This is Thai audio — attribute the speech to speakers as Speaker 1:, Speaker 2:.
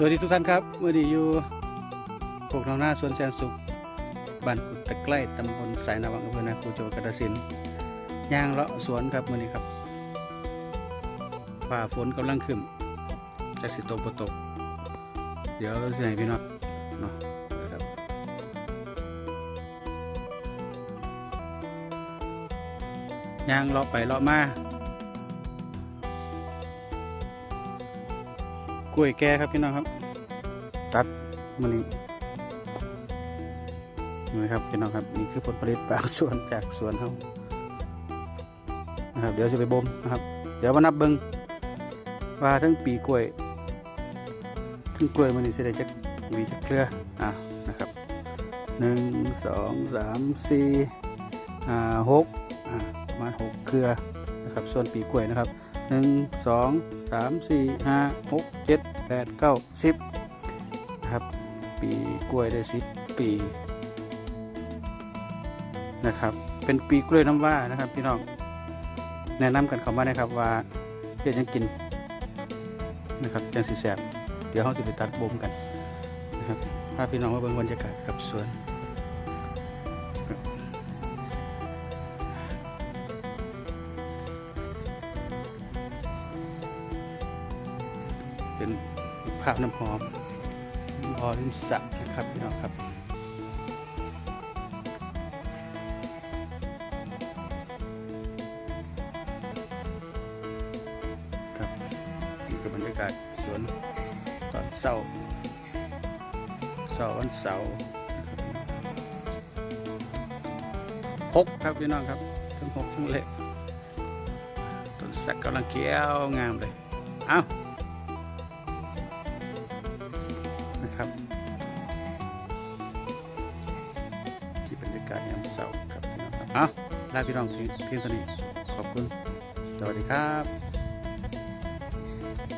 Speaker 1: สวัสดีทุกท่านครับเมื่อดีอยู่ปลูกน้องหน้าสวนแสนสุขบ้านกุดตะไคร้ตำบลสายนาวังอำเภอนาคูจังหวัดกาฬสินธุ์ย่างเลาะสวนครับมื่อนี้ครับฝ่าฝนกำลังขึ้นจะสิตกตก เดี๋ยวสิให้พี่น้องเนาะนะครับย่างเลาะไปเลาะมา ล้วยแก่ครับพี่น้องครับ ตัดมันนี้นะครับพี่น้องครับนี่คือผลผลิตบางส่วนจากสวนเขานะครับเดี๋ยวจะไปบ่มนะครับ เดี๋ยวมานับเบิงว่าทั้งปีกล้วยทั้งกล้วยมันนี่เสได็จจากหวีจากเครืออะนะครับหนึ่งสองสามสี่อ่าหกอ่าประมาณหกเครือนะครับส่วนปีกล้วยนะครับ หนึ่งสองสามสี่ห้าหกเจ็ดแปดเก้าสิบครับ ปีกล้วยได้สิบปีนะครับ เป็นปีกล้วยน้ำว้านะครับพี่น้องแนะนำกันเข้ามานะครับว่าเพื่อยังกินนะครับจังสีแสบเดี๋ยวเขาจะไปตัดบ่มกันนะครับพาพี่น้องมาเบิ่งบรรยากาศครับสวน เป็นภาพน้ำหอมพอลินสะนะครับพี่น้องครับครับนี่คือบรรยากาศสวนตอนเสาร์เสาร์วันเสาร์หกครับพี่น้องครับทั้งหกทั้งเละต้นสักกำลังเขียวงามเลย เอ้า กาศยามเสาร์ครับพี่น้องครับอ้าลาพี่น้องพียงเพียงเท่านี้ขอบคุณ สวัสดีครับ